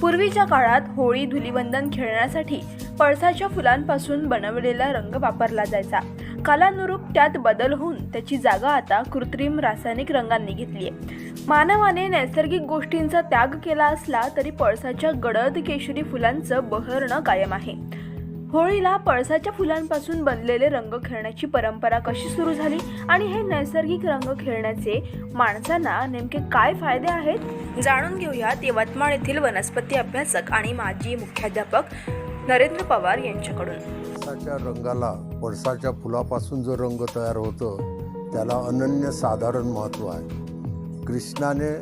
पूर्वीच्या काळात होळी धुलिवंदन खेळण्यासाठी पळसाच्या फुलांपासून बनवलेला रंग वापरला जायचा. कालानुरूप त्यात बदल होऊन त्याची जागा आता कृत्रिम रासायनिक रंगांनी घेतली आहे. मानवाने नैसर्गिक गोष्टींचा त्याग केला असला तरी पळसाच्या गडद केशरी फुलांचं बहरणं कायम आहे. होळीला पळसाच्या फुलांपासून बनलेले रंग खेळण्याची परंपरा कशी सुरू झाली आणि हे नैसर्गिक रंग खेळण्याचे माणसांना नेमके काय फायदे आहेत? जाणून घेऊयात यवतमाळ येथील वनस्पती अभ्यासक आणि माजी मुख्याध्यापक नरेंद्र पवार यांच्याकडून. पळसाच्या रंगाला पळसाच्या फुलापासून जो रंग तयार होतो त्याला अनन्य साधारण महत्त्व आहे. कृष्णाने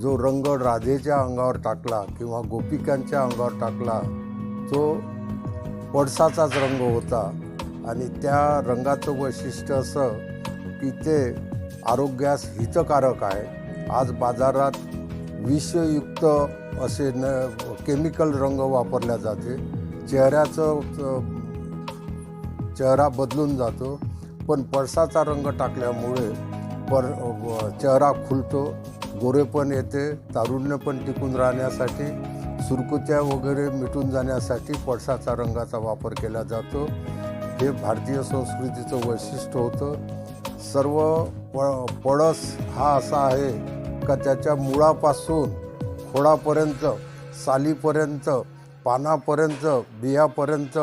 जो रंग राधेच्या अंगावर टाकला किंवा गोपिकांच्या अंगावर टाकला तो पडसाचाच रंग होता. आणि त्या रंगाचं वैशिष्ट्य असं की ते आरोग्यास हितकारक आहे. आज बाजारात विषयुक्त असे न केमिकल रंग वापरल्या जाते. चेहऱ्याचं चेहरा बदलून जातो. पण पळसाचा रंग टाकल्यामुळे पर चेहरा खुलतो गोरेपण येते तारुण्य पण टिकून राहण्यासाठी सुरकुत्या वगैरे मिटून जाण्यासाठी पळसाचा रंगाचा वापर केला जातो. हे भारतीय संस्कृतीचं वैशिष्ट्य होतं. सर्व प पळस हा असा आहे का त्याच्या मुळापासून खोडापर्यंत सालीपर्यंत पानापर्यंत बियापर्यंत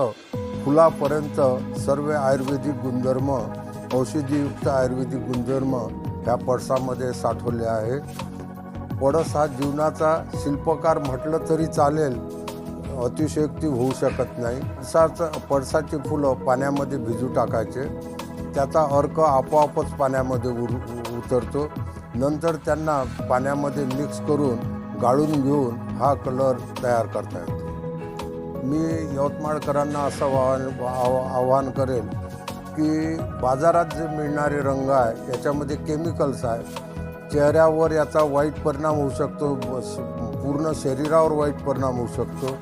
फुलापर्यंत सर्व आयुर्वेदिक गुणधर्म औषधीयुक्त आयुर्वेदिक गुणधर्म ह्या पळसामध्ये साठवले आहे. पडस हा जीवनाचा शिल्पकार म्हटलं तरी चालेल अतिशयोक्ती होऊ शकत नाही. पडसाचं पडसाची फुलं पाण्यामध्ये भिजू टाकायचे. त्याचा अर्क आपोआपच पाण्यामध्ये उर उतरतो. नंतर त्यांना पाण्यामध्ये मिक्स करून गाळून घेऊन हा कलर तयार करता येतो. मी यवतमाळकरांना असं आव्हान आव- आव्हान करेल की बाजारात जे मिळणारे रंग आहे याच्यामध्ये केमिकल्स आहे. चेहऱ्यावर याचा वाईट परिणाम होऊ शकतो पूर्ण शरीरावर वाईट परिणाम होऊ शकतो.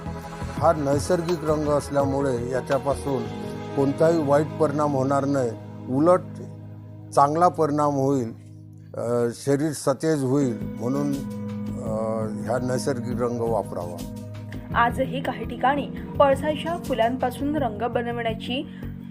हा नैसर्गिक रंग असल्यामुळे याच्यापासून कोणताही वाईट परिणाम होणार नाही. उलट चांगला परिणाम होईल शरीर सतेज होईल म्हणून ह्या नैसर्गिक रंग वापरावा. आजही काही ठिकाणी पळसाच्या फुलांपासून रंग बनवण्याची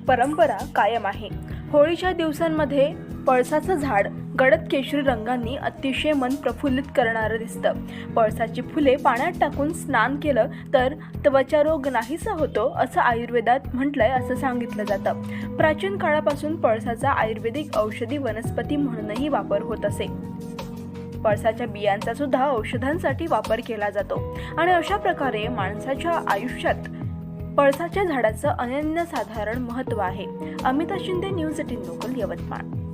परंपरा कायम आहे. होळीच्या दिवसांमध्ये पळसाचं झाड गडद केशरी रंगांनी अतिशय मन प्रफुल्लित करणारं दिसतं. पळसाची फुले पाण्यात टाकून स्नान केलं तर त्वचारोग नाहीसा होतो असं आयुर्वेदात म्हटलंय असं सांगितलं जातं. प्राचीन काळापासून पळसाचा आयुर्वेदिक औषधी वनस्पती म्हणूनही वापर होत असे. पळसाच्या बियांचा सुद्धा औषधांसाठी वापर केला जातो. आणि अशा प्रकारे माणसाच्या आयुष्यात पळसाच्या झाडाचं अनन्यसाधारण महत्त्व आहे. Amita Shinde news eighteen local Yavatmal.